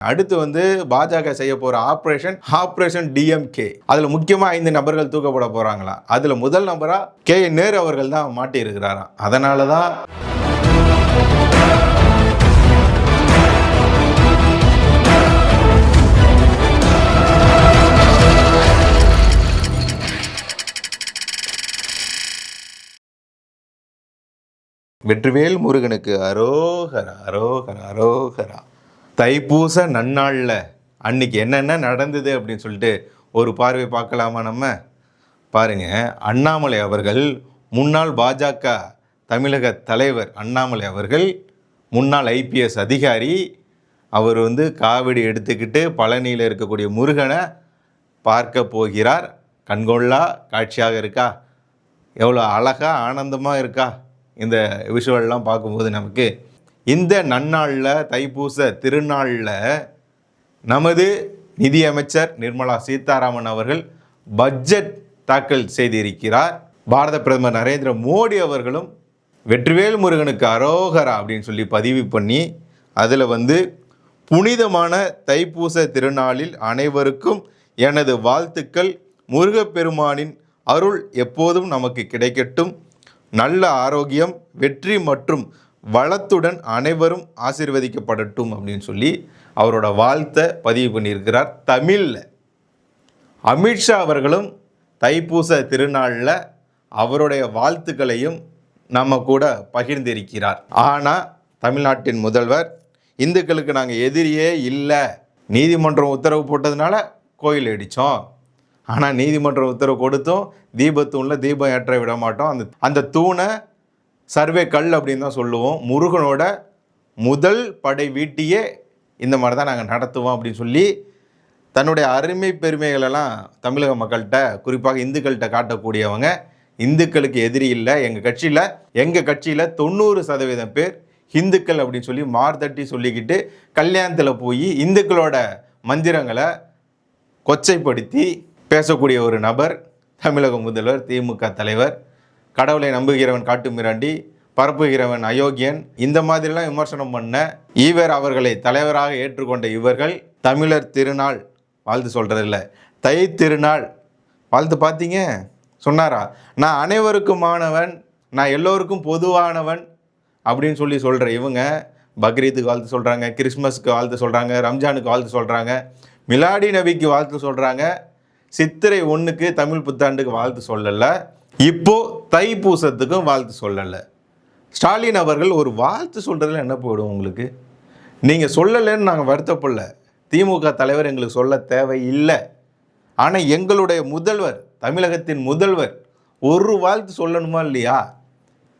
அடுத்து வந்து பாஜக செய்ய போற ஆபரேஷன் ஆபரேஷன் டிஎம்கே அதுல முக்கியமா ஐந்து நபர்கள் தூக்கப்பட போறாங்களா? அதுல முதல் நபரா கே. நேரு அவர்கள் தான் மாட்டி இருக்கிறாராம் அதனாலதான் வெற்றிவேல் முருகனுக்கு அரோகரா அரோகரா அரோகரா. தைப்பூச நன்னாளில் அன்னைக்கு என்னென்ன நடந்தது அப்படின்னு சொல்லிட்டு ஒரு பார்வை பார்க்கலாமா நம்ம? பாருங்க அண்ணாமலை அவர்கள் முன்னாள் பாஜக தமிழக தலைவர் அண்ணாமலை அவர்கள் முன்னாள் ஐபிஎஸ் அதிகாரி அவர் வந்து காவடி எடுத்துக்கிட்டு பழனியில் இருக்கக்கூடிய முருகனை பார்க்க போகிறார். கண்கொள்ளா காட்சியாக இருக்கா? எவ்வளோ அழகா ஆனந்தமாக இருக்கா? இந்த விஷுவல்லாம் பார்க்கும்போது நமக்கு இந்த நன்னாளில் தைப்பூச திருநாளில் நமது நிதியமைச்சர் நிர்மலா சீதாராமன் அவர்கள் பட்ஜெட் தாக்கல் செய்திருக்கிறார். பாரத பிரதமர் நரேந்திர மோடி அவர்களும் வெற்றிவேல் முருகனுக்கு அரோகரா அப்படின்னு சொல்லி பதிவு பண்ணி அதில் வந்து புனிதமான தைப்பூச திருநாளில் அனைவருக்கும் எனது வாழ்த்துக்கள். முருகப்பெருமானின் அருள் எப்போதும் நமக்கு கிடைக்கட்டும். நல்ல ஆரோக்கியம் வெற்றி மற்றும் வளத்துடன் அனைவரும் ஆசிர்வதிக்கப்படட்டும் அப்படின்னு சொல்லி அவரோட வாழ்த்தை பதிவு பண்ணியிருக்கிறார். தமிழில் அமித்ஷா அவர்களும் தைப்பூச திருநாளில் அவருடைய வாழ்த்துக்களையும் நம்ம கூட பகிர்ந்திருக்கிறார். ஆனால் தமிழ்நாட்டின் முதல்வர் இந்துக்களுக்கு நாங்கள் எதிரியே இல்லை. நீதிமன்றம் உத்தரவு போட்டதுனால கோயில் அடித்தோம் ஆனால் நீதிமன்றம் உத்தரவு கொடுத்தும் தீபத்தூணில் தீபம் ஏற்ற விட மாட்டோம். அந்த அந்த தூணை சர்வே கல் அப்படின்னு தான் சொல்லுவோம். முருகனோட முதல் படை வீட்டியே இந்த மாதிரி தான் நாங்கள் நடத்துவோம் அப்படின்னு சொல்லி தன்னுடைய அருமை பெருமைகளெல்லாம் தமிழக மக்கள்கிட்ட குறிப்பாக இந்துக்கள்கிட்ட காட்டக்கூடியவங்க இந்துக்களுக்கு எதிரி இல்லை. எங்கள் கட்சியில் எங்கள் கட்சியில் தொண்ணூறு சதவீதம் பேர் இந்துக்கள் அப்படின்னு சொல்லி மார்தட்டி சொல்லிக்கிட்டு கல்யாணத்தில் போய் இந்துக்களோட மந்திரங்களை கொச்சைப்படுத்தி பேசக்கூடிய ஒரு நபர் தமிழக முதல்வர் திமுக தலைவர். கடவுளை நம்புகிறவன் காட்டு மிராண்டி பரப்புகிறவன் அயோக்கியன். இந்த மாதிரிலாம் விமர்சனம் பண்ண ஈவர் அவர்களை தலைவராக ஏற்றுக்கொண்ட இவர்கள் தமிழர் திருநாள் வாழ்த்து சொல்கிறதில்ல தை திருநாள். வாழ்த்து பார்த்தீங்க? சொன்னாரா? நான் அனைவருக்குமானவன் நான் எல்லோருக்கும் பொதுவானவன் அப்படின்னு சொல்லி சொல்கிற இவங்க பக்ரீத்துக்கு வாழ்த்து சொல்கிறாங்க கிறிஸ்மஸ்க்கு வாழ்த்து சொல்கிறாங்க ரம்ஜானுக்கு வாழ்த்து சொல்கிறாங்க மிலாடி நபிக்கு வாழ்த்து சொல்கிறாங்க சித்திரை ஒன்றுக்கு தமிழ் புத்தாண்டுக்கு வாழ்த்து சொல்லலை. இப்போ தைப்பூசத்துக்கும் வாழ்த்து சொல்லலை. ஸ்டாலின் அவர்கள் ஒரு வாழ்த்து சொல்கிறதுல என்ன போயிடும் உங்களுக்கு? நீங்கள் சொல்லலைன்னு நாங்கள் வருத்தப்படல. திமுக தலைவர் எங்களுக்கு சொல்ல தேவை இல்லை ஆனால் எங்களுடைய முதல்வர் தமிழகத்தின் முதல்வர் ஒரு வாழ்த்து சொல்லணுமா இல்லையா?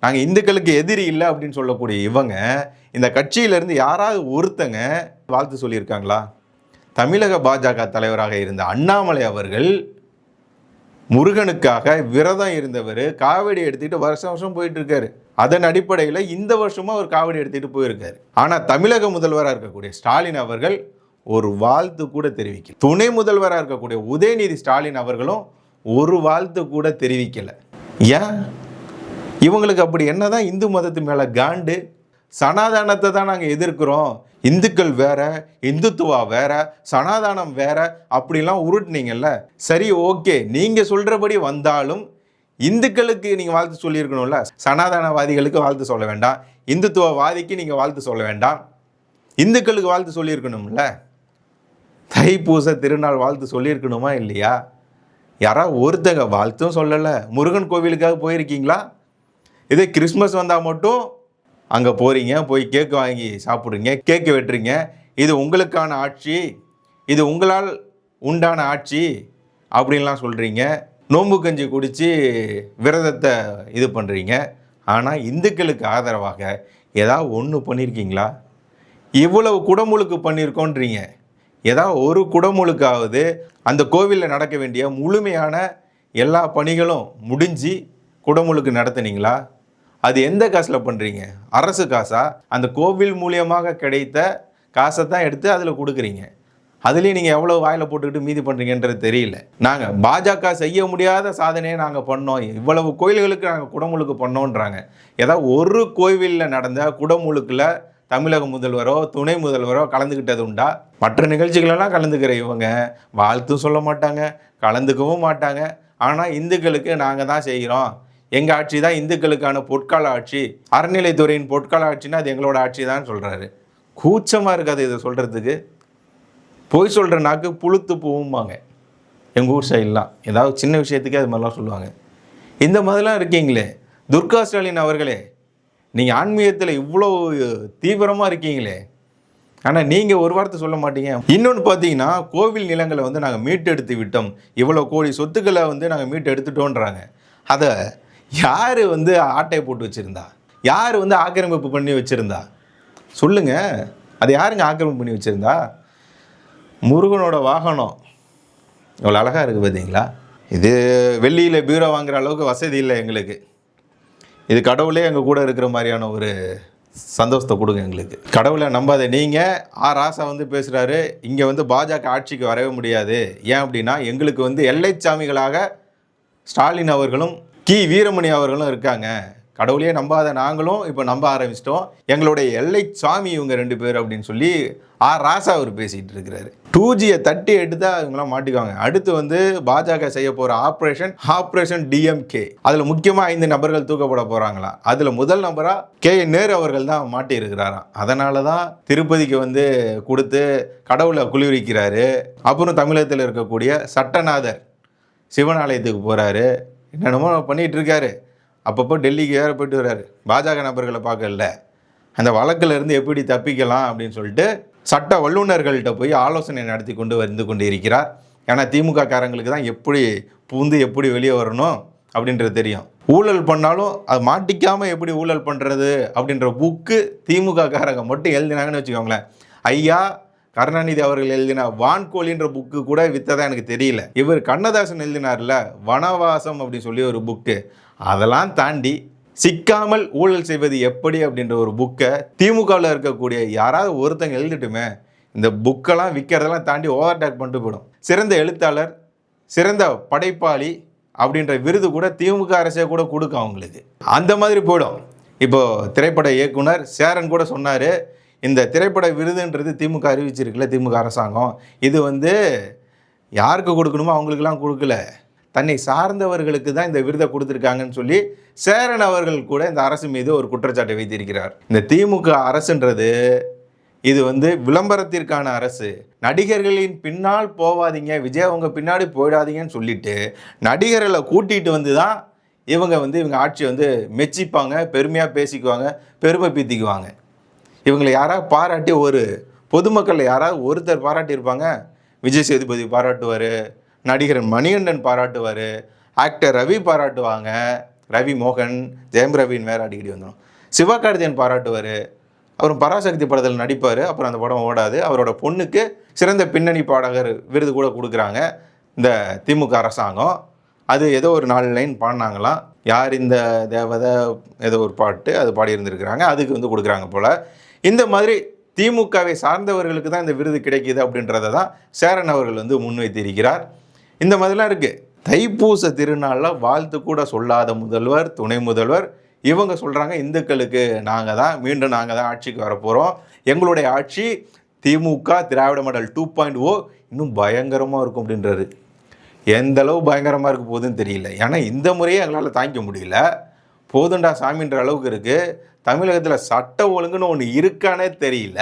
நாங்கள் இந்துக்களுக்கு எதிரி இல்லை அப்படின்னு சொல்லக்கூடிய இவங்க இந்த கட்சியிலேருந்து யாராவது ஒருத்தங்க வாழ்த்து சொல்லியிருக்காங்களா? தமிழக பாஜக தலைவராக இருந்த அண்ணாமலை அவர்கள் முருகனுக்காக விரதம் இருந்தவர் காவடி எடுத்துக்கிட்டு வருஷம் வருஷம் போயிட்டு இருக்காரு அதன் அடிப்படையில் இந்த வருஷமும் அவர் காவடி எடுத்துகிட்டு போயிருக்காரு. ஆனால் தமிழக முதல்வராக இருக்கக்கூடிய ஸ்டாலின் அவர்கள் ஒரு வாழ்த்து கூட தெரிவிக்கல. துணை முதல்வராக இருக்கக்கூடிய உதயநிதி ஸ்டாலின் அவர்களும் ஒரு வாழ்த்து கூட தெரிவிக்கலை. ஏன்? இவங்களுக்கு அப்படி என்னதான் இந்து மதத்து மேலே காண்டு சனாதானத்தை தான் நாங்கள் எதிர்க்கிறோம். இந்துக்கள் வேற இந்துத்துவா வேற சனாதானம் வேற அப்படிலாம் உருட்டுனீங்கல்ல? சரி ஓகே. நீங்கள் சொல்கிறபடி வந்தாலும் இந்துக்களுக்கு நீங்கள் வாழ்த்து சொல்லியிருக்கணும்ல? சனாதனவாதிகளுக்கு வாழ்த்து சொல்ல வேண்டாம். இந்துத்துவவாதிக்கு நீங்கள் வாழ்த்து சொல்ல வேண்டாம். இந்துக்களுக்கு வாழ்த்து சொல்லியிருக்கணும்ல? தைப்பூச திருநாள் வாழ்த்து சொல்லியிருக்கணுமா இல்லையா? யாராவது ஒருத்தங்க வாழ்த்தும் சொல்லலை. முருகன் கோவிலுக்காக போயிருக்கீங்களா? இதே கிறிஸ்மஸ் வந்தால் மட்டும் அங்கே போகிறீங்க போய் கேக்கு வாங்கி சாப்பிட்றீங்க கேக்கு வெட்டுறீங்க. இது உங்களுக்கான ஆட்சி இது உங்களால் உண்டான ஆட்சி அப்படின்லாம் சொல்கிறீங்க நோம்பு கஞ்சி குடித்து விரதத்தை இது பண்ணுறீங்க ஆனால் இந்துக்களுக்கு ஆதரவாக ஏதாவது ஒன்று பண்ணியிருக்கீங்களா இவ்வளவு குடமுழுக்கு பண்ணியிருக்கோன்றீங்க ஏதாவது ஒரு குடமுழுக்காவது அந்த கோவிலில் நடக்க வேண்டிய முழுமையான எல்லா பணிகளும் முடிஞ்சு குடமுழுக்கு நடத்துனீங்களா? அது எந்த காசில் பண்ணுறீங்க அரசு காசா? அந்த கோவில் மூலியமாக கிடைத்த காசை தான் எடுத்து அதில் கொடுக்குறீங்க. அதுலேயும் நீங்கள் எவ்வளோ வாயில் போட்டுக்கிட்டு மீதி பண்ணுறீங்கன்றது தெரியல. நாங்கள் பாஜக செய்ய முடியாத சாதனையை நாங்கள் பண்ணோம். இவ்வளவு கோயில்களுக்கு நாங்கள் குடமுழுக்கு பண்ணோன்றாங்க. ஏதாவது ஒரு கோவிலில் நடந்த குடமுழுக்கில் தமிழக முதல்வரோ துணை முதல்வரோ கலந்துக்கிட்டது உண்டா? மற்ற நிகழ்ச்சிகளெல்லாம் கலந்துக்கிற இவங்க வாழ்த்தும் சொல்ல மாட்டாங்க கலந்துக்கவும் மாட்டாங்க. ஆனால் இந்துக்களுக்கு நாங்கள் தான் செய்கிறோம் எங்கள் ஆட்சி தான் இந்துக்களுக்கான பொற்கால ஆட்சி. அறநிலைத்துறையின் பொற்கால ஆட்சின்னா அது எங்களோட ஆட்சி தான் சொல்கிறாரு கூச்சமாக இருக்காது இதை சொல்கிறதுக்கு பொய் சொல்கிற நாக்கு புழுத்து போகும்பாங்க. எங்கள் ஊர் சைட்லாம் ஏதாவது சின்ன விஷயத்துக்கே அது மாதிரிலாம் சொல்லுவாங்க. இந்த மாதிரிலாம் இருக்கீங்களே. துர்கா ஸ்டாலின் அவர்களே நீங்கள் ஆன்மீகத்தில் இவ்வளோ தீவிரமாக இருக்கீங்களே. ஆனால் நீங்கள் ஒரு வார்த்தை சொல்ல மாட்டீங்க. இன்னொன்று பார்த்தீங்கன்னா கோவில் நிலங்களை வந்து நாங்கள் மீட்டெடுத்து விட்டோம். இவ்வளோ கோடி சொத்துக்களை வந்து நாங்கள் மீட்டு எடுத்துட்டோன்றாங்க அதை யார் வந்து ஆட்டை போட்டு வச்சுருந்தா? யார் வந்து ஆக்கிரமிப்பு பண்ணி வச்சுருந்தா? சொல்லுங்கள் அது யாருங்க ஆக்கிரமிப்பு பண்ணி வச்சுருந்தா? முருகனோட வாகனம். இவ்வளோ அழகாக இருக்குது பார்த்தீங்களா இது வெள்ளியில் பீரோ வாங்குற அளவுக்கு வசதி இல்லை எங்களுக்கு. இது கடவுளே எங்கள் கூட இருக்கிற மாதிரியான ஒரு சந்தோஷத்தை கொடுங்க எங்களுக்கு. கடவுளை நம்பாத நீங்கள் ஆ ராசா வந்து பேசுகிறாரு இங்கே வந்து பாஜக ஆட்சிக்கு வரவே முடியாது. ஏன் அப்படின்னா எங்களுக்கு வந்து எல்லைச்சாமிகளாக ஸ்டாலின் அவர்களும் கி. வீரமணி அவர்களும் இருக்காங்க. கடவுளையே நம்பாத நாங்களும் இப்போ நம்ப ஆரம்பிச்சிட்டோம். எங்களுடைய எல்லை சாமி இவங்க ரெண்டு பேர் அப்படின்னு சொல்லி ஆர் ராசா அவர் பேசிகிட்டு இருக்கிறாரு. டூ ஜியை தட்டி எடுத்தால் இவங்களாம் மாட்டிக்குவாங்க. அடுத்து வந்து பாஜக செய்ய போகிற ஆப்ரேஷன் ஆப்ரேஷன் டிஎம்கே அதில் முக்கியமாக ஐந்து நபர்கள் தூக்கப்பட போகிறாங்களாம் அதில் முதல் நபராக கே. என் நேரு அவர்கள் தான் மாட்டி இருக்கிறாராம் அதனால தான் திருப்பதிக்கு வந்து கொடுத்து கடவுளை குளிர்விக்கிறாரு. அப்புறம் தமிழகத்தில் இருக்கக்கூடிய சட்டநாதர் சிவன் ஆலயத்துக்கு போகிறாரு என்னென்னமோ பண்ணிகிட்டு இருக்காரு அப்பப்போ டெல்லிக்கு வேறு போயிட்டு வர்றாரு பாஜக நபர்களை பார்க்கல. அந்த வழக்கிலிருந்து எப்படி தப்பிக்கலாம் அப்படின்னு சொல்லிட்டு சட்ட வல்லுநர்கள்ட்ட போய் ஆலோசனை நடத்தி கொண்டு வந்து கொண்டு இருக்கிறார். ஏன்னா திமுக காரங்களுக்கு தான் எப்படி பூந்து எப்படி வெளியே வரணும் அப்படின்றது தெரியும். ஊழல் பண்ணாலும் அது மாட்டிக்காமல் எப்படி ஊழல் பண்ணுறது அப்படின்ற புக்கு திமுக காரங்க மட்டும் எழுதினாங்கன்னு வச்சுக்கோங்களேன். ஐயா கருணாநிதி அவர்கள் எழுதின வான்கோழின்ற புக்கு கூட வித்ததா எனக்கு தெரியல. இவர் கண்ணதாசன் எழுதினார்ல வனவாசம் அப்படின்னு சொல்லி ஒரு புக்கு அதெல்லாம் தாண்டி சிக்காமல் ஊழல் செய்வது எப்படி? அப்படின்ற ஒரு புக்கை திமுகவில் இருக்கக்கூடிய யாராவது ஒருத்தங்க எழுதிட்டுமே இந்த புக்கெல்லாம் விற்கிறதெல்லாம் தாண்டி ஓவர் டேக் பண்ணிட்டு போயிடும். சிறந்த எழுத்தாளர் சிறந்த படைப்பாளி அப்படின்ற விருது கூட திமுக அரசே கூட கொடுக்கும் அவங்களுக்கு. அந்த மாதிரி போயிடும். இப்போ திரைப்பட இயக்குனர் சேரன் கூட சொன்னார் இந்த திரைப்பட விருதுன்றது திமுக அறிவிச்சிருக்குல்ல திமுக அரசாங்கம். இது வந்து யாருக்கு கொடுக்கணுமோ அவங்களுக்கெல்லாம் கொடுக்கல. தன்னை சார்ந்தவர்களுக்கு தான் இந்த விருதை கொடுத்துருக்காங்கன்னு சொல்லி சேரன் அவர்கள் கூட இந்த அரசு மீது ஒரு குற்றச்சாட்டை வைத்திருக்கிறார். இந்த திமுக அரசுன்றது இது வந்து விளம்பரத்திற்கான அரசு. நடிகர்களின் பின்னால் போவாதீங்க விஜய் அவங்க பின்னாடி போயிடாதீங்கன்னு சொல்லிட்டு நடிகர்களை கூட்டிகிட்டு வந்து தான் இவங்க வந்து இவங்க ஆட்சியை வந்து மெச்சிப்பாங்க பெருமையாக பேசிக்குவாங்க பெருமை பீத்திக்குவாங்க. இவங்களை யாராவது பாராட்டி ஒரு பொதுமக்கள் யாராவது ஒருத்தர் பாராட்டியிருப்பாங்க. விஜய் சேதுபதி பாராட்டுவார் நடிகர் மணிகண்டன் பாராட்டுவார் ஆக்டர் ரவி பாராட்டுவாங்க. ரவி மோகன் ஜெயம் ரவின்னு வேறு அடிக்கடி வந்துடும் சிவகார்த்தியன் பாராட்டுவார். அப்புறம் பராசக்தி படத்தில் நடிப்பார். அப்புறம் அந்த படம் ஓடாது. அவரோட பொண்ணுக்கு சிறந்த பின்னணி பாடகர் விருது கூட கொடுக்குறாங்க இந்த திமுக அரசாங்கம். அது ஏதோ ஒரு நாலு லைன் பாடினாங்களாம். யார் இந்த தேவதை ஏதோ ஒரு பாட்டு அது பாடியிருந்திருக்கிறாங்க. அதுக்கு வந்து கொடுக்குறாங்க போல். இந்த மாதிரி திமுகவை சார்ந்தவர்களுக்கு தான் இந்த விருது கிடைக்கிது அப்படின்றத தான் சேரன் அவர்கள் வந்து முன்வைத்திருக்கிறார். இந்த மாதிரிலாம் இருக்குது தைப்பூச திருநாளில் வாழ்த்து கூட சொல்லாத முதல்வர் துணை முதல்வர் இவங்க சொல்கிறாங்க இந்துக்களுக்கு நாங்கள் தான் மீண்டும் நாங்கள் தான் ஆட்சிக்கு வரப்போகிறோம் எங்களுடைய ஆட்சி DMK Dravida model two point O இன்னும் பயங்கரமாக இருக்கும் அப்படின்றாரு. எந்த அளவு பயங்கரமாக இருக்க போகுதுன்னு தெரியல. ஏன்னா இந்த முறையே எங்களால் தாங்கிக்க முடியல. போதுண்டா சாமின்ற அளவுக்கு இருக்குது தமிழகத்தில் சட்ட ஒழுங்குன்னு ஒன்று இருக்கானே தெரியல.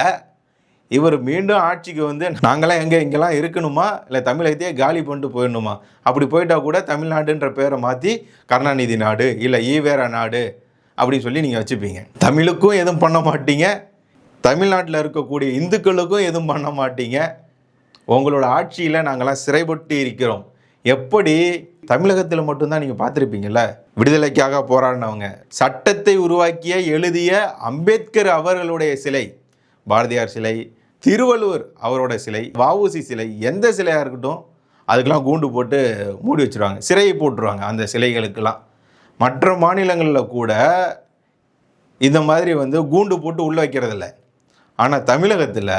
இவர் மீண்டும் ஆட்சிக்கு வந்து நாங்களாம் எங்கே இங்கெல்லாம் இருக்கணுமா? இல்லை தமிழகத்தையே காலி பண்ணிட்டு போயிடணுமா? அப்படி போயிட்டா கூட தமிழ்நாடுன்ற பேரை மாற்றி கருணாநிதி நாடு இல்லை ஈவேரா நாடு அப்படின்னு சொல்லி நீங்கள் வச்சுப்பீங்க. தமிழுக்கும் எதுவும் பண்ண மாட்டீங்க. தமிழ்நாட்டில் இருக்கக்கூடிய இந்துக்களுக்கும் எதுவும் பண்ண மாட்டீங்க. உங்களோட ஆட்சியில் நாங்களாம் சிறைப்பட்டு இருக்கிறோம். எப்படி தமிழகத்தில் மட்டும்தான் நீங்கள் பார்த்துருப்பீங்கல்ல? விடுதலைக்காக போராடினவங்க. சட்டத்தை உருவாக்கிய எழுதிய அம்பேத்கர் அவர்களுடைய சிலை பாரதியார் சிலை திருவள்ளுவர் அவரோட சிலை வஉசி சிலை எந்த சிலையாக இருக்கட்டும் அதுக்கெல்லாம் கூண்டு போட்டு மூடி வச்சுருவாங்க. சிறையை போட்டுருவாங்க அந்த சிலைகளுக்கெல்லாம். மற்ற மாநிலங்களில் கூட இந்த மாதிரி வந்து கூண்டு போட்டு உள்ளே வைக்கிறதில்ல. ஆனால் தமிழகத்தில்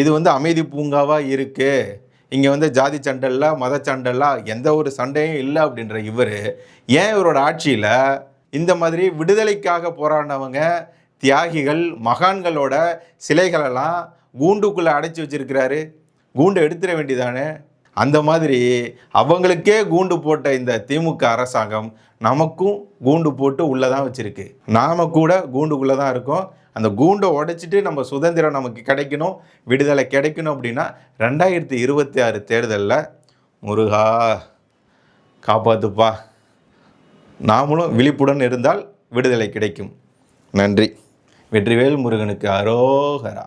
இது வந்து அமைதி பூங்காவாக இருக்குது இங்கே வந்து ஜாதி சண்டல்ல மத சண்டல்ல எந்த ஒரு சண்டையும் இல்லை அப்படின்ற இவர் ஏன் இவரோட ஆட்சியில் இந்த மாதிரி விடுதலைக்காக போராடினவங்க தியாகிகள் மகான்களோட சிலைகளெல்லாம் கூண்டுக்குள்ளே அடைச்சி வச்சிருக்கிறாரு? கூண்டு எடுத்துட வேண்டியதானே? அந்த மாதிரி அவங்களுக்கே கூண்டு போட்ட இந்த திமுக அரசாங்கம் நமக்கும் கூண்டு போட்டு உள்ளே தான் வச்சுருக்கு. நாம கூட கூண்டுக்குள்ளே தான் இருக்கோம். அந்த கூண்டை உடைச்சிட்டு நம்ம சுதந்திரம் நமக்கு கிடைக்கணும் விடுதலை கிடைக்கணும் அப்படின்னா ரெண்டாயிரத்தி இருபத்தி ஆறு தேர்தலில் முருகா காப்பாத்துப்பா. நாமளும் விழிப்புடன் இருந்தால் விடுதலை கிடைக்கும். நன்றி. வெற்றிவேல் முருகனுக்கு அரோகரா.